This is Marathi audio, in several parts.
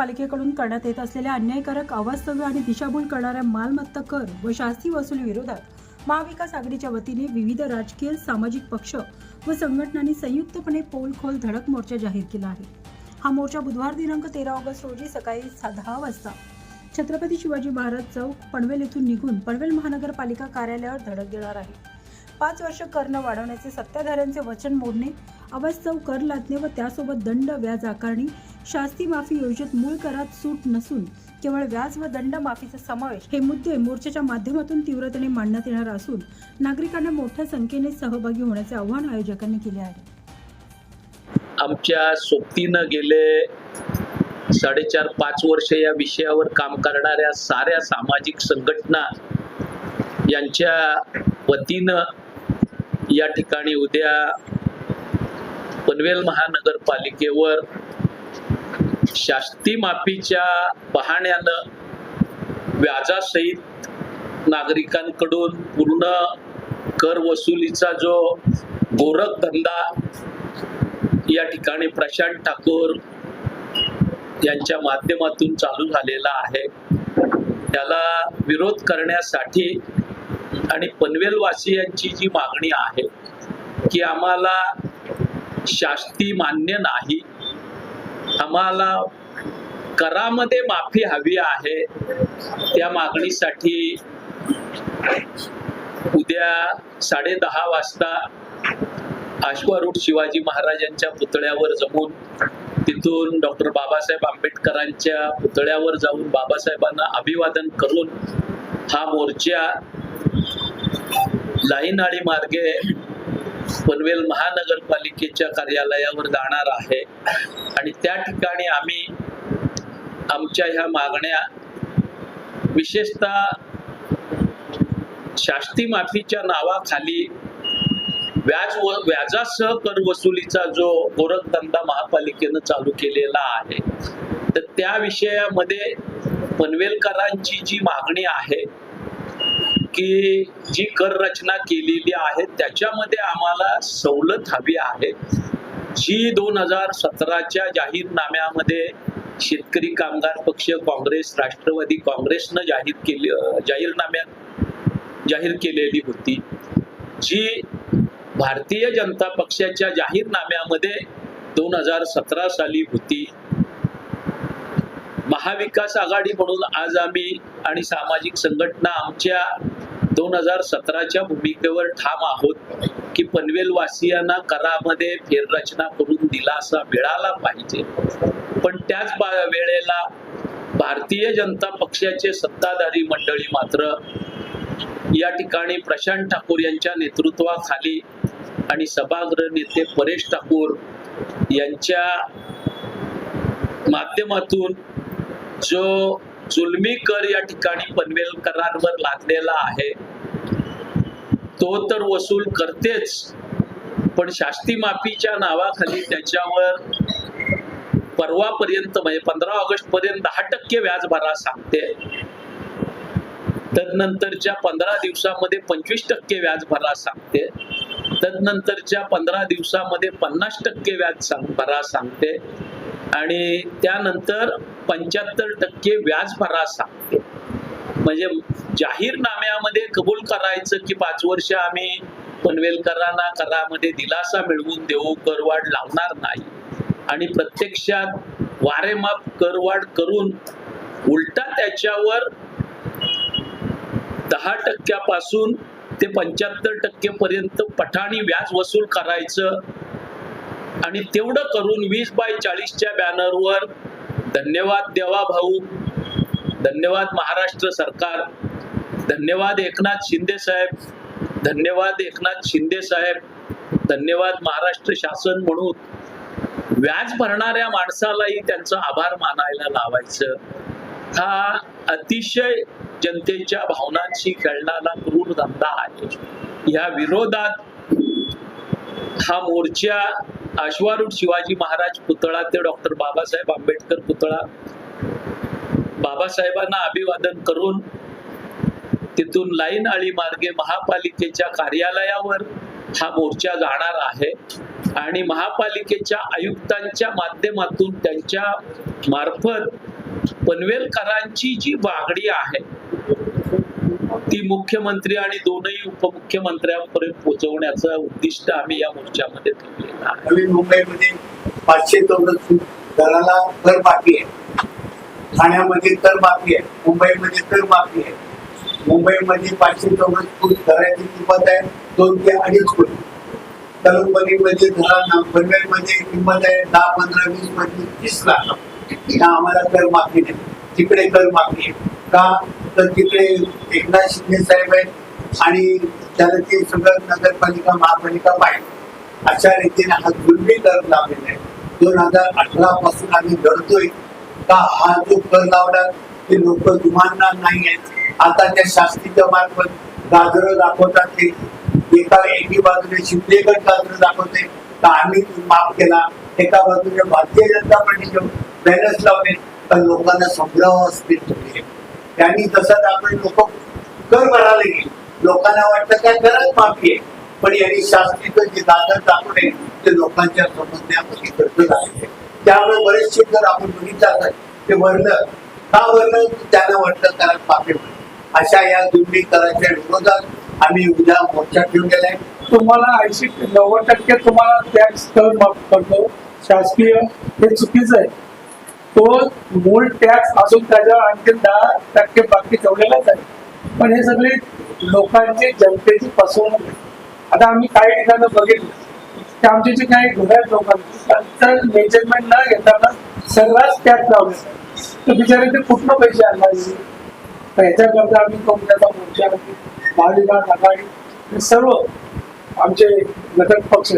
महानगरपालिकेकडून करण्यात येत असलेल्या अन्यायकारक अवास्तव्य आणि दिशाभूल करणाऱ्या मालमत्ता कर व शास्ती वसुली विरोधात महाविकास आघाडीच्या वतीने विविध राजकीय सामाजिक पक्ष व संघटनांनी संयुक्तपणे पोल खोल धडक मोर्चा जाहीर केला आहे. हा मोर्चा बुधवार दिनांक तेरा ऑगस्ट रोजी सकाळी दहा वाजता छत्रपती शिवाजी महाराज चौक पनवेल येथून निघून पनवेल महानगरपालिका कार्यालयावर धडक देणार आहे. पाच वर्ष कर न वाढवण्याचे सत्ताधाऱ्यांचे वचन मोडणे अवास्तव कर लादणे व त्यासोबत दंड व्याज आकारणी. शास्ती माफी योजनेत मूळ करात सूट नसून केवळ व्याज व दंड माफीचा समावेश हे मुद्दे मोर्चाच्या माध्यमातून तीव्रतेने मांडण्यात येणार असून नागरिकांना मोठ्या संख्येने सहभागी होण्याचे आवाहन आयोजकांनी केले आहे. आमच्या सोबतीनं गेले साडेचार पाच वर्ष या विषयावर काम करणाऱ्या साऱ्या सामाजिक संघटना यांच्या वतीनं या ठिकाणी उद्या पनवेल महानगरपालिकेवर शास्ती माफीच्या पाहण्यानं व्याजासहित नागरिकांकडून पूर्ण कर वसुलीचा जो गोरख धंदा या ठिकाणी प्रशांत ठाकूर यांच्या माध्यमातून चालू झालेला आहे त्याला विरोध करण्यासाठी आणि पनवेलवासियांची जी मागणी आहे की आम्हाला शास्ती मान्य नाही. आम्हाला करामध्ये माफी हवी आहे. त्या मागणीसाठी उद्या साडे दहा वाजता आश्वारूढ शिवाजी महाराजांच्या पुतळ्यावर जमून तिथून डॉक्टर बाबासाहेब आंबेडकरांच्या पुतळ्यावर जाऊन बाबासाहेबांना अभिवादन करून हा मोर्चा लाईनाळी मार्गे पनवेल महानगरपालिकेच्या कार्यालयावर जाणार आहे. आणि त्या ठिकाणी आम्ही आमच्या ह्या मागण्या विशेषतः शास्ती माफीच्या नावाखाली व्याज व व्याजासह कर वसुलीचा जो गोरखधंदा महापालिकेनं चालू केलेला आहे तर त्या विषयामध्ये पनवेलकरांची जी मागणी आहे की जी कर रचना केलेली आहे त्याच्यामध्ये आम्हाला सवलत हवी आहे. जी दोन हजार सतराच्या जाहीरनाम्यामध्ये शेतकरी कामगार पक्ष काँग्रेस राष्ट्रवादी काँग्रेसनं जाहीर केली जाहीरनाम्यात जाहीर केलेली होती. जी भारतीय जनता पक्षाच्या जाहीरनाम्यामध्ये दोन हजार सतरा साली होती. महाविकास आघाडी म्हणून आज आम्ही आणि सामाजिक संघटना आमच्या दोन हजार सतराच्या भूमिकेवर ठाम आहोत की पनवेल वासियांना करामध्ये फेररचना करून दिलासा मिळाला पाहिजे. पण त्याच वेळेला भारतीय जनता पक्षाचे सत्ताधारी मंडळी मात्र या ठिकाणी प्रशांत ठाकूर यांच्या नेतृत्वाखाली आणि सभागृह नेते परेश ठाकूर यांच्या माध्यमातून जो जुलमी कर या ठिकाणी पनवेलकरांवर लादलेला आहे. तो तर वसूल करतेच पण शास्ती माफीच्या नावाखाली त्याच्यावर परवापर्यंत म्हणजे पंधरा ऑगस्ट पर्यंत दहा टक्के व्याज भरा सांगते. तदनंतरच्या पंधरा दिवसामध्ये पंचवीस टक्के व्याज भरा सांगते. तदनंतरच्या पंधरा दिवसामध्ये पन्नास टक्के व्याज सांग भरा सांगते. आणि त्यानंतर पंच्याहत्तर टक्के व्याज भरा सांगते म्हणजे जाहीरनाम्यामध्ये कबूल करायचं की पाच वर्ष आम्ही पनवेलकरांना करामध्ये दिलासा मिळवून देऊ करवाढ लावणार नाही. आणि प्रत्यक्षात वारेमाप करवाढ करून उलटा त्याच्यावर दहा टक्क्यापासून ते पंच्याहत्तर टक्केपर्यंत पठाणी व्याज वसूल करायचं. आणि तेवढं करून वीस बाय चाळीसच्या बॅनरवर धन्यवाद देवा भाऊ. धन्यवाद महाराष्ट्र सरकार. धन्यवाद एकनाथ शिंदे साहेब. धन्यवाद एकनाथ शिंदे साहेब. धन्यवाद महाराष्ट्र शासन म्हणून. व्याज भरणाऱ्या माणसालाही त्यांचा आभार मानायला लावायचं. हा अतिशय जनतेच्या भावनांशी खेळणारा क्रूर धंदा आहे. या विरोधात हा मोर्चा अश्वारूढ शिवाजी महाराज पुतळा ते डॉक्टर बाबासाहेब आंबेडकर पुतळा. बाबासाहेबांना अभिवादन करून तिथून लाईन आळी मार्गे महापालिकेच्या कार्यालयावर हा मोर्चा जाणार आहे आणि महापालिकेच्या आयुक्तांच्या माध्यमातून त्यांच्या मार्फत पनवेलकरांची जी वागणी आहे ती मुख्यमंत्री आणि दोनही उपमुख्यमंत्र्यांपर्यंत पोहोचवण्याचं उद्दिष्ट आम्ही या मोर्चामध्ये ठेवलेलं नवी मुंबईमध्ये पाचशे चौदा घराला कर बाकी आहे. ठाण्यामध्ये कर बाकी आहे. मुंबईमध्ये कर बाकी आहे. मुंबईमध्ये पाचशे चौरस फूट घराची किंमत आहे. दोन ते अडीच फूट. कलंबरीमध्ये घरांना पनवेलमध्ये किंमत आहे दहा पंधरा वीस पंचवीस तीस लाख. आम्हाला कर माफी नाही. तिकडे कर माफी आहे. का? तर तिकडे एकनाथ शिंदे साहेब आहेत आणि त्याला ते सगळं नगरपालिका महापालिका पाहिजे. अशा रीतीने हा जुलमी कर लावलेला आहे. दोन हजार अठरा पासून आम्ही घडतोय का हा जो कर लावला ते लोक जुमानणार नाही आहेत. आता त्या शास्त्रीच्या मार्फत गाजर दाखवतात ते. एका एकी बाजूने शिंदेगड गाजर दाखवते. तर आम्ही माफ केला. एका बाजूने भारतीय जनता पार्टीचे बॅनर्स लावले. तर लोकांना संभ्रम असतील तुम्ही त्यांनी तसंच आपण लोक कर भरायला गेले लोकांना वाटतं काय करत माफी आहे. पण यांनी शास्त्रीचं जे दादर दाखवले ते लोकांच्या समजण्यामध्ये खर्च झालेले त्यामुळे बरेचसे जर आपण बघितलं ते वरलं का वरलं त्यांना वाटतं कारण माफी अशा या दोन्ही कराच्या विरोधात आम्ही उद्या मोर्चा ठेवून गेलाय तुम्हाला ऐंशी नव्वद टक्के तुम्हाला टॅक्स कर माफ करतो. शासकीय हे चुकीचं आहे. तो मूळ टॅक्स असून त्याच्या आणखी दहा टक्के बाकी ठेवलेलाच आहे. पण हे सगळे लोकांची जनतेची फसवणूक आता आम्ही काही ठिकाणी बघितलं. की आमचे जे काही घर आहेत लोकांचे त्यांचं मेजरमेंट न घेताना सर्रास टॅक्स लावले. तर बिचारे ते कुठनं पैसे आणणार तर ह्याच्याकरता आम्ही कोणत्याचा मोर्चा महाविकास आघाडी हे सर्व आमचे घटक पक्ष.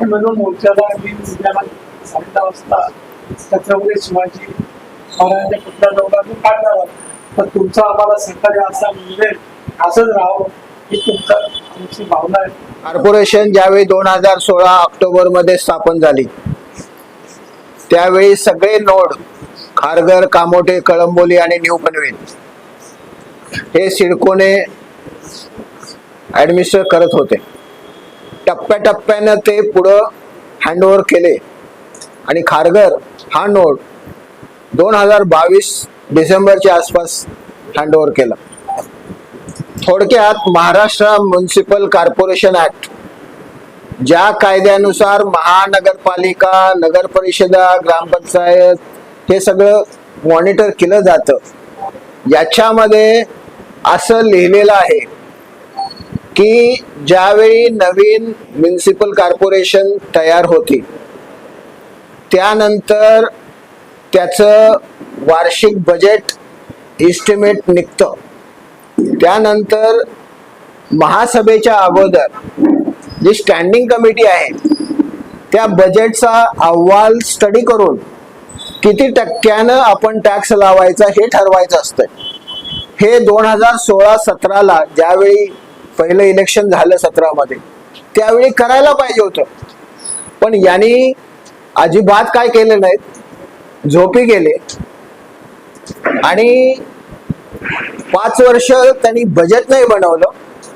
म्हणून मोर्चाला आम्ही उद्याला वाजता छत्रपती शिवाजी महाराजांच्या पुतळ्याजवळ आम्ही काढणार आहोत? तर तुमचं आम्हाला सहकार्य असा मिळेल असंच राहावं ही तुमचा आमची भावना आहे. कॉर्पोरेशन ज्यावेळी दोन हजार सोळा ऑक्टोबरमध्ये स्थापन झाली त्यावेळी सगळे नोड खारघर कामोटे कळंबोली आणि न्यू पनवेल हे सिडकोने ऍडमिनिस्टर करत होते. टप्प्याटप्प्यानं ते पुढं हँडओव्हर केले आणि खारघर हा नोट दोन हजार बावीस डिसेंबरच्या आसपास हँडओव्हर केला. थोडक्यात महाराष्ट्र म्युन्सिपल कॉर्पोरेशन ऍक्ट ज्या कायद्यानुसार महानगरपालिका नगर परिषदा ग्रामपंचायत हे सगळं मॉनिटर केलं जातं. याच्यामध्ये असं लिहिलेलं आहे की ज्यावेळी नवीन म्युन्सिपल कॉर्पोरेशन तयार होती त्यानंतर त्याचं वार्षिक बजेट इस्टिमेट निघतं. त्यानंतर महासभेच्या अगोदर जी स्टँडिंग कमिटी आहे त्या बजेटचा अहवाल स्टडी करून किती टक्क्यानं आपण टॅक्स लावायचा हे ठरवायचं असतं हे दोन हजार सोळा सतराला ज्यावेळी पहिलं इलेक्शन झालं सतरामध्ये त्यावेळी करायला पाहिजे होतं. पण यांनी अजिबात काय केले नाहीत झोपी गेले. आणि पाच वर्ष त्यांनी बजेट नाही बनवलं.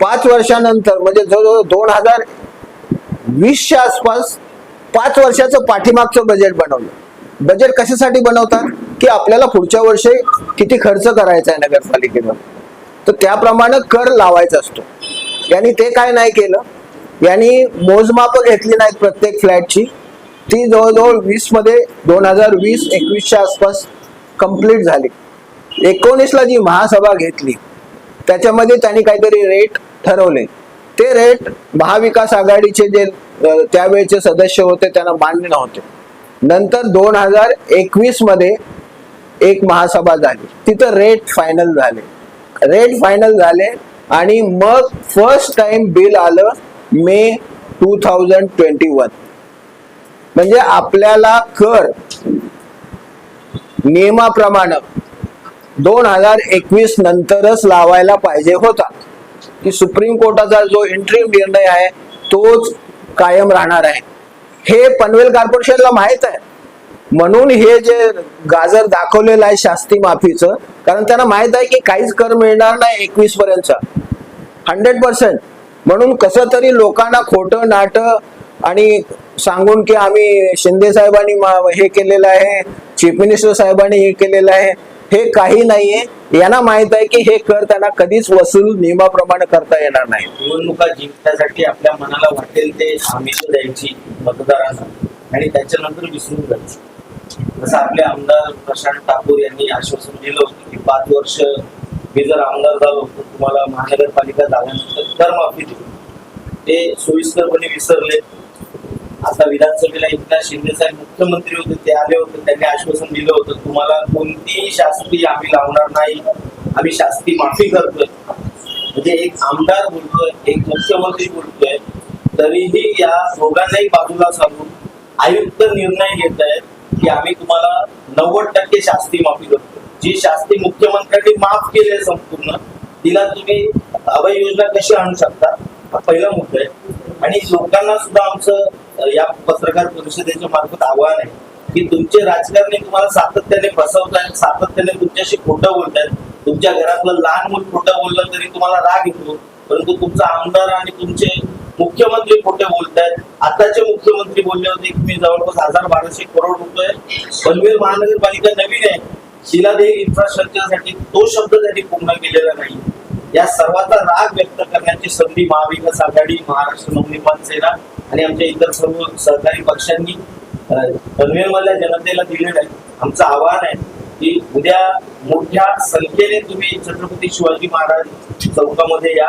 पाच वर्षानंतर म्हणजे जवळजवळ दोन हजार वीसच्या आसपास पाच वर्षाचं पाठीमागचं बजेट बनवलं. बजेट कशासाठी बनवतात? की आपल्याला पुढच्या वर्षी किती खर्च करायचा आहे नगरपालिकेवर तर त्याप्रमाणे कर लावायचा असतो. यांनी ते काय नाही केलं. यांनी मोजमाप घेतली नाहीत प्रत्येक फ्लॅटची. ती जवळजवळ वीसमध्ये दोन हजार वीस एकवीसच्या आसपास कंप्लीट झाली. एकोणीसला जी महासभा घेतली त्याच्यामध्ये त्यांनी काहीतरी रेट ठरवले. ते रेट महाविकास आघाडीचे जे त्यावेळचे त्यावेळेचे सदस्य होते त्यांना मान्य नव्हते. नंतर दोन हजार एकवीसमध्ये एक महासभा झाली. तिथं रेट फायनल झाले. रेट फायनल झाले आणि मग फर्स्ट टाइम बिल आलं May two thousand twenty one म्हणजे आपल्याला कर नियमाप्रमाणे दोन हजार एकवीस नंतरच लावायला पाहिजे होता. की सुप्रीम कोर्टाचा जो इंटरिम निर्णय आहे तोच कायम राहणार आहे. हे पनवेल कॉर्पोरेशनला माहीत आहे. म्हणून हे जे गाजर दाखवलेलं आहे शास्ती माफीचं कारण त्यांना माहीत आहे की काहीच कर मिळणार नाही एकवीस पर्यंतचा हंड्रेड पर्सेंट म्हणून कसं तरी लोकांना खोटं नाटं आणि सांगून की आम्ही शिंदे साहेबांनी हे केलेलं आहे चीफ मिनिस्टर साहेबांनी हे केलेलं आहे. हे काही नाहीये. यांना माहीत आहे की हे कर त्यांना कधीच वसूल नियमाप्रमाणे करता येणार नाही. निवडणुका जिंकण्यासाठी आपल्या मनाला वाटेल ते आमिष द्यायची मतदारांना आणि त्याच्यानंतर विसरून जायचं. जसं आपले आमदार प्रशांत ठाकूर यांनी आश्वासन दिलं होतं की पाच वर्ष मी जर आमदार झालो तर तुम्हाला महानगरपालिका झाल्यानंतर कर माफी देऊ ते सोयीस्करपणे विसरले आता विधानसभेला एकनाथ शिंदे साहेब मुख्यमंत्री होते ते आले होते त्यांनी आश्वासन दिलं होतं तुम्हाला कोणतीही शास्त्री आम्ही लावणार नाही आम्ही शास्त्री माफी करतोय. म्हणजे एक आमदार बोलतोय एक मुख्यमंत्री बोलतोय तरीही या दोघांनाही बाजूला सांगून आयुक्त निर्णय घेत आहेत की आम्ही तुम्हाला नव्वद टक्के शास्ती माफी करतो जी शास्ती मुख्यमंत्र्यांनी माफ केली आहे संपूर्ण तिला तुम्ही अभय योजना कशी आणू शकता? हा पहिला मुद्दा आहे. आणि लोकांना सुद्धा आमचं या पत्रकार परिषदेच्या मार्फत आव्हान आहे की तुमचे राजकारणी तुम्हाला सातत्याने फसवतायत सातत्याने तुमच्याशी खोटं बोलतायत. तुमच्या घरातलं लहान मूल खोटं बोललं तरी तुम्हाला राग येतो परंतु तुमचा आमदार आणि तुमचे मुख्यमंत्री खोटे बोलतायत. आताचे मुख्यमंत्री बोलले होते की मी जवळपास हजार बाराशे करोड रुपये पनवेल महानगरपालिका नवीन आहे. तिला देईल इन्फ्रास्ट्रक्चरसाठी तो शब्द त्यांनी पूर्ण केलेला नाही. या सर्वांचा राग व्यक्त करण्याची संधी महाविकास आघाडी महाराष्ट्र नवनिर्माण सेना आणि आमच्या इतर सर्व सहकारी पक्षांनी पनवेलमधल्या जनतेला दिलेलं आहे आमचं आव्हान आहे की उद्या मोठ्या संख्येने तुम्ही छत्रपती शिवाजी महाराज चौकामध्ये या.